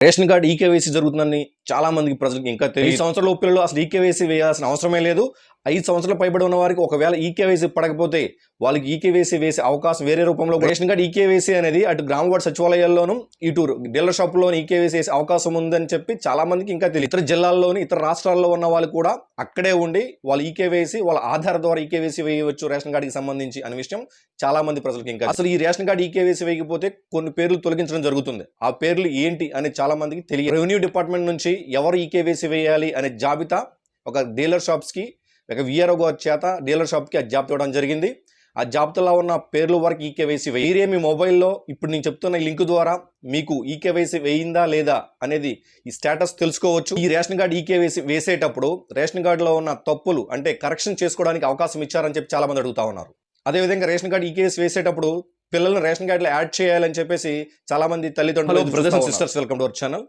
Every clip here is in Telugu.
రేషన్ కార్డు ఈకేవైసీ జరుగుతుందని చాలా మందికి ప్రజలకు ఇంకా తెలియదు ఈ సంవత్సరాల పిల్లలు అసలు ఈకేవైసీ వేయాల్సిన అవసరమే లేదు. ఐదు సంవత్సరాలు పైబడి ఉన్న వారికి ఒకవేళ ఈకేవైసీ పడకపోతే వాళ్ళకి ఈకేవైసీ వేసే అవకాశం వేరే రూపంలో రేషన్ కార్డు ఈకేవైసీ అనేది అటు గ్రామ వార్డు సచివాలయాల్లోనూ ఇటు డీలర్ షాపుల్లోని ఈకేవైసీ వేసే అవకాశం ఉందని చెప్పి చాలా మందికి ఇంకా తెలియదు ఇతర జిల్లాల్లోని ఇతర రాష్ట్రాల్లో ఉన్న వాళ్ళు కూడా అక్కడే ఉండి వాళ్ళు ఈకేవైసీ వాళ్ళ ఆధార్ ద్వారా ఈకేవైసీ వేయవచ్చు రేషన్ కార్డుకి సంబంధించి అనే విషయం చాలా మంది ప్రజలకు ఇంకా అసలు ఈ రేషన్ కార్డు ఈకేవైసీ వేయకపోతే కొన్ని పేర్లు తొలగించడం జరుగుతుంది. ఆ పేర్లు ఏంటి అని చాలా మందికి తెలియదు. రెవెన్యూ డిపార్ట్మెంట్ నుంచి ఎవరు ఈకేవైసీ వేయాలి అనే జాబితా ఒక డీలర్ షాప్స్కి ఒక విఆర్ఓ గారి చేత డీలర్ షాప్కి ఆ జాబితా ఇవ్వడం జరిగింది. ఆ జాబితాలో ఉన్న పేర్లు వరకు ఈకేవైసీ వేరే మీ మొబైల్లో ఇప్పుడు నేను చెప్తున్న ఈ లింక్ ద్వారా మీకు ఈకేవైసీ వేయిందా లేదా అనేది ఈ స్టేటస్ తెలుసుకోవచ్చు. ఈ రేషన్ కార్డు ఈకేవైసీ వేసేటప్పుడు రేషన్ కార్డులో ఉన్న తప్పులు అంటే కరెక్షన్ చేసుకోవడానికి అవకాశం ఇచ్చారని చెప్పి చాలా మంది అడుగుతా ఉన్నారు. అదేవిధంగా రేషన్ కార్డు ఈకేవైసీ వేసేటప్పుడు పిల్లల్ని రేషన్ కార్డులో యాడ్ చేయాలని చెప్పేసి చాలా మంది తల్లిదండ్రులు brothers and sisters welcome to our channel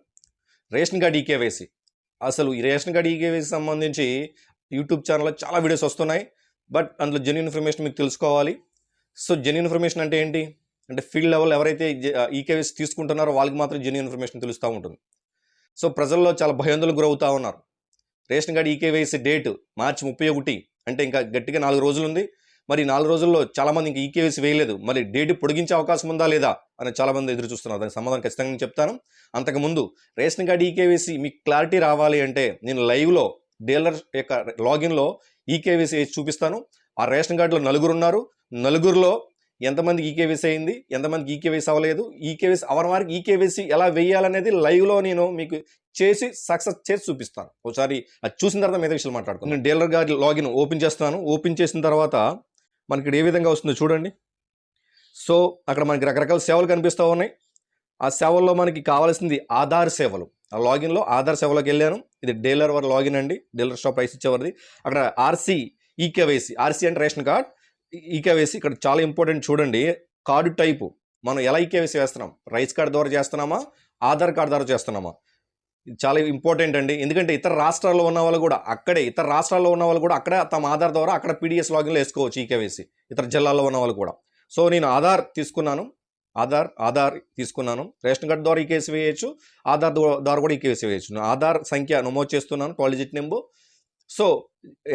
ration card e KYC అసలు ఈ రేషన్ కార్డ్ ఈకేవైసీ సంబంధించి యూట్యూబ్ ఛానల్లో చాలా వీడియోస్ వస్తున్నాయి. బట్ అందులో జెన్యున్ ఇన్ఫర్మేషన్ మీకు తెలుసుకోవాలి. సో జెన్యున్ ఇన్ఫర్మేషన్ అంటే ఏంటి? అంటే ఫీల్డ్ లెవెల్ ఎవరైతే ఈకేవైసీ తీసుకుంటున్నారో వాళ్ళకి మాత్రం జెన్యున్ ఇన్ఫర్మేషన్ తెలుస్తూ ఉంటుంది. సో ప్రజల్లో చాలా భయాందోళనకు గురవుతూ ఉన్నారు. Ration card e KYC date మార్చి ముప్పై ఒకటి అంటే ఇంకా గట్టిగా నాలుగు రోజులు ఉంది మరి నాలుగు రోజుల్లో చాలామంది ఇంకా ఈకేవైసీ వేయలేదు. మరి డేట్ పొడిగించే అవకాశం ఉందా లేదా అని చాలామంది ఎదురు చూస్తున్నారు. దానికి సమాధానం ఖచ్చితంగా నేను చెప్తాను. అంతకుముందు రేషన్ కార్డు ఈకేవైసీ మీకు క్లారిటీ రావాలి అంటే నేను లైవ్లో డీలర్ యొక్క లాగిన్లో ఈకేవైసీ వేసి చూపిస్తాను. ఆ రేషన్ కార్డులో నలుగురు ఉన్నారు. నలుగురిలో ఎంతమందికి ఈకేవీసీ అయింది? ఎంతమందికి ఈకేవీసీ అవ్వలేదు? ఈకేవీసీ అవన వారికి ఈకేవైసీ ఎలా వేయాలనేది లైవ్లో నేను మీకు చేసి సక్సెస్ చేసి చూపిస్తాను. ఒకసారి అది చూసిన తర్వాత మీద విషయాలు మాట్లాడుకుందాం. నేను డీలర్ గారి లాగిన్ ఓపెన్ చేస్తాను ఓపెన్ చేసిన తర్వాత మనకి ఏ విధంగా వస్తుందో చూడండి. సో అక్కడ మనకి రకరకాల సేవలు కనిపిస్తూ ఉన్నాయి. ఆ సేవల్లో మనకి కావాల్సింది ఆధార్ సేవలు. ఆ లాగిన్లో ఆధార్ సేవలోకి వెళ్ళాను. ఇది డీలర్ వారి లాగిన్ అండి. డీలర్ షాప్ ప్రైస్ ఇచ్చేవారిది. అక్కడ ఆర్సీ ఈకేవైసీ ఆర్సీ అంటే రేషన్ కార్డ్ ఈకేవైసీ ఇక్కడ చాలా ఇంపార్టెంట్ చూడండి. కార్డు టైపు మనం ఎలా ఈకేవైసీ వేస్తున్నాం? రైస్ కార్డ్ ద్వారా చేస్తున్నామా? ఆధార్ కార్డ్ ద్వారా చేస్తున్నామా? చాలా ఇంపార్టెంట్ అండి. ఎందుకంటే ఇతర రాష్ట్రాల్లో ఉన్న వాళ్ళు కూడా అక్కడే ఇతర రాష్ట్రాల్లో ఉన్న వాళ్ళు కూడా అక్కడే తమ ఆధార్ ద్వారా అక్కడ పీడిఎస్ లాగిన్లో వేసుకోవచ్చు ఈకేవైసీ ఇతర జిల్లాల్లో ఉన్న వాళ్ళు కూడా. సో నేను ఆధార్ తీసుకున్నాను. ఆధార్ ఆధార్ తీసుకున్నాను. రేషన్ కార్డు ద్వారా ఈకేసీ వేయచ్చు. ఆధార్ ద్వారా కూడా ఈకేసీ వేయచ్చు. ఆధార్ సంఖ్య నమోదు చేస్తున్నాను twelve digit number so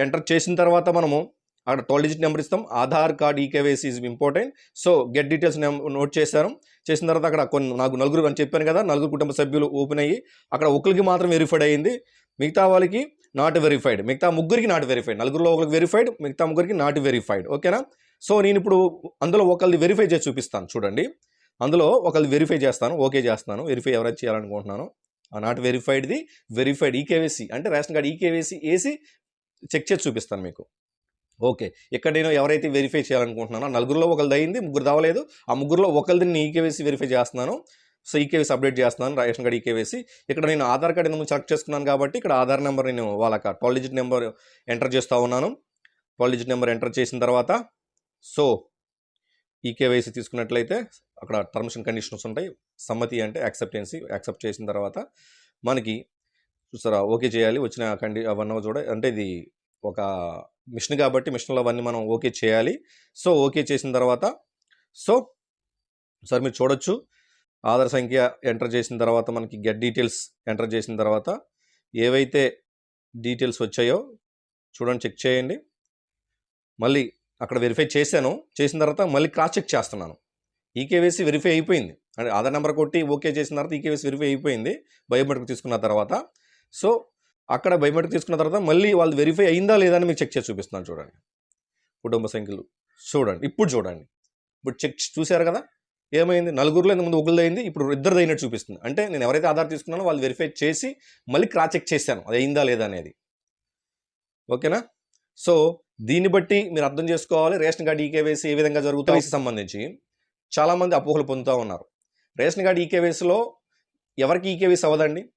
enter చేసిన తర్వాత మనము అక్కడ ట్వెల్వ్ డిజిట్ నెంబర్ ఇస్తాం. Aadhaar card e KYC is important so get details note చేశాను. చేసిన తర్వాత అక్కడ కొన్ని నాకు నలుగురు అని చెప్పాను కదా నలుగురు కుటుంబ సభ్యులు ఓపెన్ అయ్యి అక్కడ ఒకరికి మాత్రం వెరిఫైడ్ అయ్యింది మిగతా వాళ్ళకి నాట్ వెరిఫైడ్ మిగతా ముగ్గురికి నాట్ వెరిఫైడ్ నలుగురిలో ఒకరికి వెరిఫైడ్ మిగతా ముగ్గురికి నాట్ వెరిఫైడ్ ఓకేనా సో నేను ఇప్పుడు అందులో ఒకరిది వెరిఫై చేసి చూపిస్తాను. చూడండి. అందులో ఒకరిది వెరిఫై చేస్తాను. ఓకే చేస్తాను వెరిఫై ఎవరైనా చేయాలనుకుంటున్నాను ఆ నాట్ వెరిఫైడ్ది వెరిఫైడ్ ఈకేవేసీ అంటే రేషన్ కార్డ్ ఈకేవేసీ వేసి చెక్ చేసి చూపిస్తాను మీకు. ఓకే. ఇక్కడ నేను ఎవరైతే వెరిఫై చేయాలనుకుంటున్నానో నలుగురిలో ఒకరిది అయింది ముగ్గురు దావలేదు. ఆ ముగ్గురులో ఒకరిది నేను ఈకేవైసీ వెరిఫై చేస్తున్నాను. సో ఈకేవీసీ అప్డేట్ చేస్తున్నాను రేషన్ కార్డ్ ఈకేవీసీ ఇక్కడ నేను ఆధార్ కార్డ్ ఎందుకు సెలెక్ట్ చేసుకున్నాను కాబట్టి ఇక్కడ ఆధార్ నెంబర్ నేను వాళ్ళకి ట్వెల్వ్ డిజిట్ నెంబర్ ఎంటర్ చేస్తూ ఉన్నాను. ట్వెల్వ్ డిజిట్ నెంబర్ ఎంటర్ చేసిన తర్వాత సో ఈకేవైసీ తీసుకున్నట్లయితే అక్కడ టర్మ్స్ అండ్ కండిషన్స్ ఉంటాయి. సమ్మతి అంటే యాక్సెప్టెన్సీ యాక్సెప్ట్ చేసిన తర్వాత మనకి చూసారా ఓకే చేయాలి. వచ్చిన కండి అవన్నీ చూడ అంటే ఇది ఒక మిషన్ కాబట్టి మిషన్లో అవన్నీ మనం ఓకే చేయాలి. సో ఓకే చేసిన తర్వాత సో సార్ మీరు చూడొచ్చు. ఆధార్ సంఖ్య ఎంటర్ చేసిన తర్వాత మనకి గెట్ డీటెయిల్స్ ఎంటర్ చేసిన తర్వాత ఏవైతే డీటెయిల్స్ వచ్చాయో చూడండి చెక్ చేయండి. మళ్ళీ అక్కడ వెరిఫై చేశాను. చేసిన తర్వాత మళ్ళీ క్రాస్ చెక్ చేస్తున్నాను. ఈకేవైసీ వెరిఫై అయిపోయింది. అంటే ఆధార్ నెంబర్ కొట్టి ఓకే చేసిన తర్వాత ఈకేవైసీ వెరిఫై అయిపోయింది. బయోమెట్రిక్ తీసుకున్న తర్వాత. సో అక్కడ బయోమెట్రిక్ తీసుకున్న తర్వాత మళ్ళీ వాళ్ళు వెరిఫై అయిందా లేదా అని మీకు చెక్ చేసి చూపిస్తున్నాను చూడండి. కుటుంబ సంఖ్యలు. చూడండి. ఇప్పుడు చూడండి. ఇప్పుడు చెక్ చూశారు కదా? ఏమైంది? నలుగురిలో ముందు ఒకరిది అయింది ఇప్పుడు ఇద్దరిది అయినట్టు చూపిస్తుంది. అంటే నేను ఎవరైతే ఆధార్ తీసుకున్నానో వాళ్ళు వెరిఫై చేసి మళ్ళీ క్రాస్ చెక్ చేశాను. అది అయిందా లేదా అనేది. ఓకేనా? సో దీన్ని బట్టి మీరు అర్థం చేసుకోవాలి. రేషన్ కార్డు ఈకేవైసీ ఏ విధంగా జరుగుతాయి సంబంధించి చాలామంది అపోహలు పొందుతూ ఉన్నారు. రేషన్ కార్డు ఈకేవైసీలో ఎవరికి ఈకేవైసీ అవ్వదండి?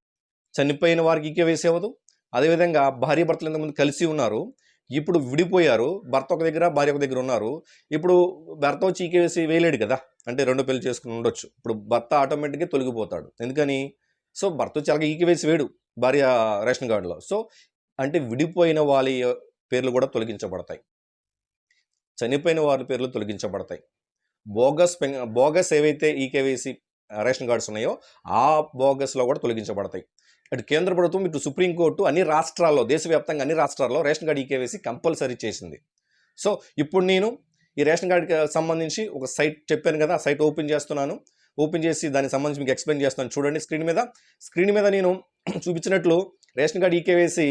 చనిపోయిన వారికి ఇంకే అవ్వదు అదేవిధంగా భార్య భర్తలు ఇంతకుముందు కలిసి ఉన్నారు. ఇప్పుడు విడిపోయారు. భర్త ఒక దగ్గర భార్య ఒక దగ్గర ఉన్నారు. ఇప్పుడు భర్త వచ్చి ఈకేవైసీ వేయలేడు కదా. అంటే రెండు పెళ్ళి చేసుకుని ఉండొచ్చు. ఇప్పుడు భర్త ఆటోమేటిక్గా తొలగిపోతాడు. ఎందుకని? సో భర్త వచ్చి అలాగే ఈకేవైసీ వేడు భార్య రేషన్ కార్డులో. సో అంటే విడిపోయిన వాళ్ళ పేర్లు కూడా తొలగించబడతాయి. చనిపోయిన వారి పేర్లు తొలగించబడతాయి. బోగస్ పెన్ బోగస్ ఏవైతే ఈకేవైసీ రేషన్ కార్డ్స్ ఉన్నాయో ఆ బోగస్లో కూడా తొలగించబడతాయి. అటు కేంద్ర ప్రభుత్వం ఇటు సుప్రీంకోర్టు అన్ని రాష్ట్రాల్లో దేశవ్యాప్తంగా అన్ని రాష్ట్రాల్లో ration card e KYC compulsory చేసింది. సో ఇప్పుడు నేను ఈ రేషన్ కార్డుకి సంబంధించి ఒక సైట్ చెప్పాను కదా ఆ సైట్ ఓపెన్ చేస్తున్నాను. ఓపెన్ చేసి దానికి సంబంధించి మీకు ఎక్స్ప్లెయిన్ చేస్తాను. చూడండి స్క్రీన్ మీద. స్క్రీన్ మీద నేను చూపించినట్లు ration card e KYC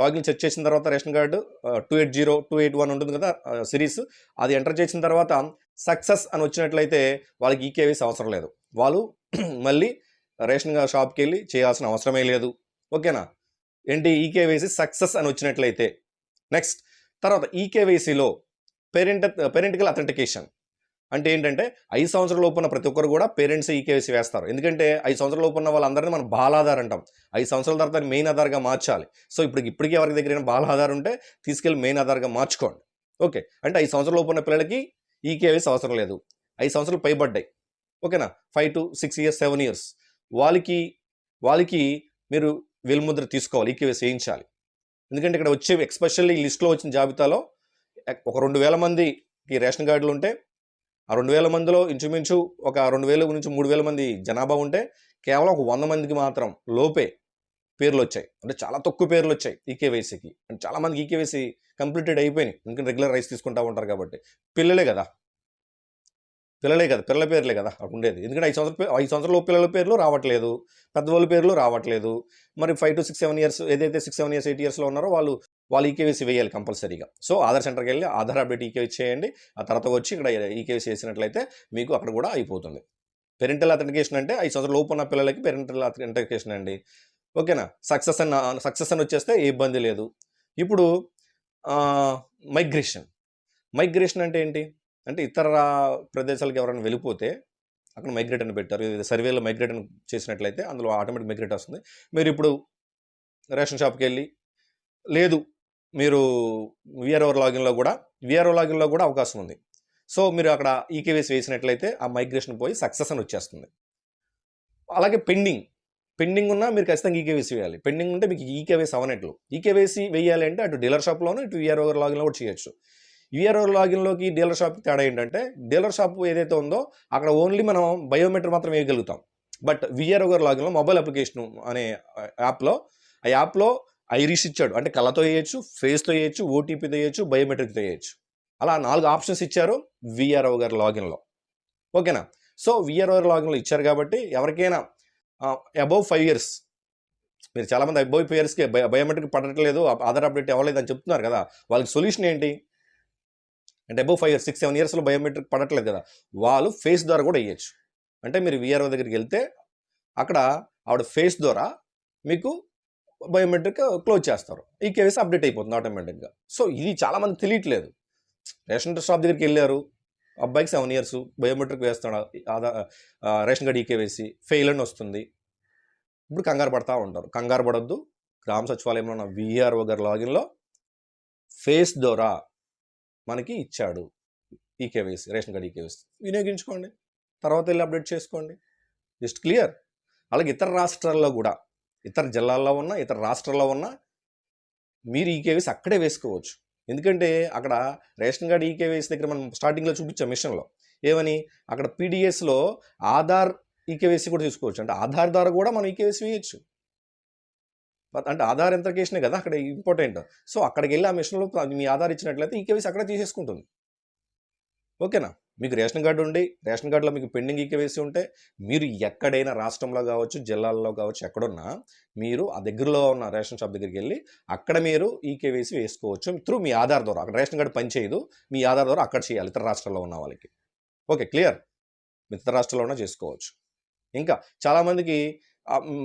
login check చేసిన తర్వాత ration card two eight zero two eight one ఉంటుంది కదా సిరీస్. అది ఎంటర్ చేసిన తర్వాత సక్సెస్ అని వచ్చినట్లయితే వాళ్ళకి ఈకేవేసి అవసరం లేదు. వాళ్ళు మళ్ళీ రేషన్ షాప్కి వెళ్ళి చేయాల్సిన అవసరమే లేదు. ఓకేనా? ఏంటి? ఈకేవైసీ సక్సెస్ అని వచ్చినట్లయితే నెక్స్ట్ తర్వాత ఈకేవైసీలో పేరెంట్ పేరెంటికల్ అథెంటికేషన్ అంటే ఏంటంటే ఐదు సంవత్సరాల లోపు ఉన్న ప్రతి ఒక్కరు కూడా పేరెంట్స్ ఈకేవైసీ వేస్తారు. ఎందుకంటే ఐదు సంవత్సరాల లోపు ఉన్న వాళ్ళందరినీ మనం బాలాధార్ అంటాం. ఐదు సంవత్సరాల తర్వాత మెయిన్ ఆధార్గా మార్చాలి. సో ఇప్పుడు ఇప్పటికీ ఎవరికి దగ్గర బాలాధార్ ఉంటే తీసుకెళ్ళి మెయిన్ ఆధార్గా మార్చుకోండి. ఓకే. అంటే ఐదు సంవత్సరాల లోపు ఉన్న పిల్లలకి ఈకేవైసీ అవసరం లేదు. ఐదు సంవత్సరాలు పైబడ్డాయి. ఓకేనా? Five to six years seven years. వాళ్ళకి వాళ్ళకి మీరు వెలుముద్ర తీసుకోవాలి ఈకేవైసీ వేయించాలి. ఎందుకంటే ఇక్కడ వచ్చే ఎక్స్పెషల్లీ ఈ లిస్ట్లో వచ్చిన జాబితాలో ఒక రెండు వేల మందికి రేషన్ కార్డులు ఉంటే ఆ రెండు వేల మందిలో ఇంచుమించు ఒక రెండు వేల నుంచి మూడు వేల మంది జనాభా ఉంటే కేవలం ఒక వంద మందికి మాత్రం లోపే పేర్లు వచ్చాయి. అంటే చాలా తక్కువ పేర్లు వచ్చాయి ఈకేవైసీకి. అంటే చాలా మందికి ఈకేవైసీ కంప్లీటెడ్ అయిపోయినాయి. ఎందుకంటే రెగ్యులర్ రైస్ తీసుకుంటా ఉంటారు కాబట్టి. పిల్లలే కదా. పిల్లలే కదా పిల్లల పేర్లే కదా అక్కడ ఉండేది. ఎందుకంటే ఐదు సంవత్సరాలు ఐదు సంవత్సరాల పిల్లల పేర్లు రావట్లేదు. పెద్దవాళ్ళ పేర్లు రావట్లేదు. మరి five to six seven years ఏదైతే సిక్స్ సెవెన్ ఇయర్స్ ఎయిట్ ఇయర్స్లో ఉన్నారో వాళ్ళు వాళ్ళు ఈకేవీసీ వేయాలి కంపల్సరీగా. సో ఆధార్ సెంటర్కి వెళ్ళి ఆధార్ అప్డేట్ ఈకేవీ చేయండి. ఆ తర్వాత వచ్చి ఇక్కడ ఈకేవీసీ చేసినట్లయితే మీకు అక్కడ కూడా అయిపోతుంది. పెరెంటల్ అథెంటికేషన్ అంటే ఐదు సంవత్సరాల లోపు ఉన్న పిల్లలకి పెరెంటల్ అథెంటికేషన్ అండి. ఓకేనా? సక్సెస్ అన్న సక్సెస్ అని వచ్చేస్తే ఏ ఇబ్బంది లేదు. ఇప్పుడు మైగ్రేషన్ మైగ్రేషన్ అంటే ఏంటి? అంటే ఇతర ప్రదేశాలకు ఎవరైనా వెళ్ళిపోతే అక్కడ మైగ్రేట్ అని పెట్టారు. సర్వేలో మైగ్రేట్ అని చేసినట్లయితే అందులో ఆటోమేటిక్ మైగ్రేట్ వస్తుంది. మీరు ఇప్పుడు రేషన్ షాప్కి వెళ్ళి లేదు మీరు విఆర్ఓ లాగిన్లో కూడా విఆర్ఓ లాగిన్లో కూడా అవకాశం ఉంది. సో మీరు అక్కడ ఈకేవీఎస్ వేసినట్లయితే ఆ మైగ్రేషన్ పోయి సక్సెస్ అని వచ్చేస్తుంది. అలాగే పెండింగ్ పెండింగ్ ఉన్నా మీరు ఖచ్చితంగా ఈకేవీసీ వేయాలి. పెండింగ్ ఉంటే మీకు ఈకేవీఎస్ అవనట్లు ఈకేవీసీ వేయాలి అంటే అటు డీలర్ షాప్లోనూ ఇటు విఆర్ఓ లాగిన్లో కూడా చేయొచ్చు. విఆర్ఓ లాగిన్లోకి డీలర్ షాప్కి తేడా ఏంటంటే డీలర్ షాప్ ఏదైతే ఉందో అక్కడ ఓన్లీ మనం బయోమెట్రిక్ మాత్రం వేయగలుగుతాం. బట్ విఆర్ఓ గారి లాగిన్లో మొబైల్ అప్లికేషన్ అనే యాప్లో ఆ యాప్లో ఐరిష్ ఇచ్చాడు. అంటే కళ్ళతో వేయచ్చు ఫేస్తో వేయచ్చు ఓటీపీతో వేయచ్చు బయోమెట్రిక్తో వేయచ్చు. అలా నాలుగు ఆప్షన్స్ ఇచ్చారు విఆర్ఓ గారి లాగిన్లో. ఓకేనా? సో విఆర్ఓ గారి లాగిన్లో ఇచ్చారు కాబట్టి ఎవరికైనా అబౌవ్ ఫైవ్ ఇయర్స్. మీరు చాలామంది అబౌవ్ ఫైవ్ ఇయర్స్కి బయోమెట్రిక్ పడట్లేదు ఆధార్ అప్డేట్ అవ్వలేదు అని చెప్తున్నారు కదా వాళ్ళకి సొల్యూషన్ ఏంటి? అంటే above five years six seven ఇయర్స్లో బయోమెట్రిక్ పడట్లేదు కదా. వాళ్ళు ఫేస్ ద్వారా కూడా వేయచ్చు. అంటే మీరు విఆర్ఓ దగ్గరికి వెళ్తే అక్కడ ఆవిడ ఫేస్ ద్వారా మీకు బయోమెట్రిక్ క్లోజ్ చేస్తారు. ఈ కేవైసీ అప్డేట్ అయిపోతుంది ఆటోమేటిక్గా సో ఇది చాలామంది తెలియట్లేదు. రేషన్ షాప్ దగ్గరికి వెళ్ళారు. అబ్బాయికి సెవెన్ ఇయర్స్ బయోమెట్రిక్ వేస్తాడు. Aadhaar ration card e KYC fail అని వస్తుంది. ఇప్పుడు కంగారు పడతా ఉంటారు. కంగారు పడొద్దు. గ్రామ సచివాలయంలో ఉన్న విఆర్ఓ గారి లాగిన్లో ఫేస్ ద్వారా మనకి ఇచ్చాడు. ఈకేవైసీ రేషన్ కార్డ్ ఈకేవైసీ వినియోగించుకోండి. తర్వాత వెళ్ళి అప్డేట్ చేసుకోండి. Just clear. అలాగే ఇతర రాష్ట్రాల్లో కూడా ఇతర జిల్లాల్లో ఉన్న ఇతర రాష్ట్రాల్లో ఉన్న మీరు ఈకేవైసీ అక్కడే వేసుకోవచ్చు. ఎందుకంటే అక్కడ రేషన్ కార్డ్ ఈకేవైసీ దగ్గర మనం స్టార్టింగ్లో చూపించాం మిషన్లో. ఏమని? అక్కడ పీడిఎస్లో ఆధార్ ఈకేవైసీ కూడా తీసుకోవచ్చు. అంటే ఆధార్ ద్వారా కూడా మనం ఈకేవైసీ వేయచ్చు. అంటే ఆధార్ ఎంతకేషనే కదా అక్కడ ఇంపార్టెంట్. సో అక్కడికి వెళ్ళి ఆ మిషన్లో మీ ఆధార్ ఇచ్చినట్లయితే ఈ కేవైసీ అక్కడ తీసేసుకుంటుంది. ఓకేనా? మీకు రేషన్ కార్డు ఉండి రేషన్ కార్డులో మీకు పెండింగ్ ఈకేవైసీ ఉంటే మీరు ఎక్కడైనా రాష్ట్రంలో కావచ్చు జిల్లాల్లో కావచ్చు ఎక్కడున్నా మీరు ఆ దగ్గరలో ఉన్న రేషన్ షాప్ దగ్గరికి వెళ్ళి అక్కడ మీరు ఈకేవైసీ వేసుకోవచ్చు త్రూ మీ ఆధార్ ద్వారా. అక్కడ రేషన్ కార్డు పనిచేయదు మీ ఆధార్ ద్వారా అక్కడ చేయాలి ఇతర రాష్ట్రాల్లో ఉన్న వాళ్ళకి. Okay clear? ఇతర రాష్ట్రాల్లో ఉన్న చేసుకోవచ్చు. ఇంకా చాలామందికి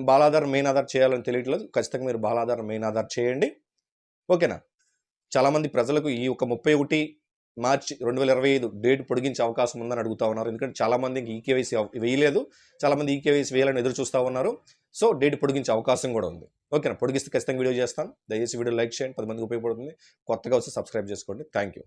బాలాధార్ మెయిన్ ఆధార్ చేయాలని తెలియట్లేదు. ఖచ్చితంగా మీరు బాలాధార్ మెయిన్ ఆధార్ చేయండి. ఓకేనా? చాలామంది ప్రజలకు ఈ ఒక ముప్పై ఒకటి మార్చి రెండు వేల ఇరవై ఐదు డేట్ పొడిగించే అవకాశం ఉందని అడుగుతా ఉన్నారు. ఎందుకంటే చాలామందికి ఈకేవైసీ వేయలేదు. చాలామంది ఈకేవైసీ వేయాలని ఎదురు చూస్తూ ఉన్నారు. సో డేట్ పొడిగించే అవకాశం కూడా ఉంది. ఓకేనా? పొడిగిస్తే ఖచ్చితంగా వీడియో చేస్తాను. దయచేసి వీడియో లైక్ చేయండి. పది మందికి ఉపయోగపడుతుంది. కొత్తగా వచ్చి సబ్స్క్రైబ్ చేసుకోండి. Thank you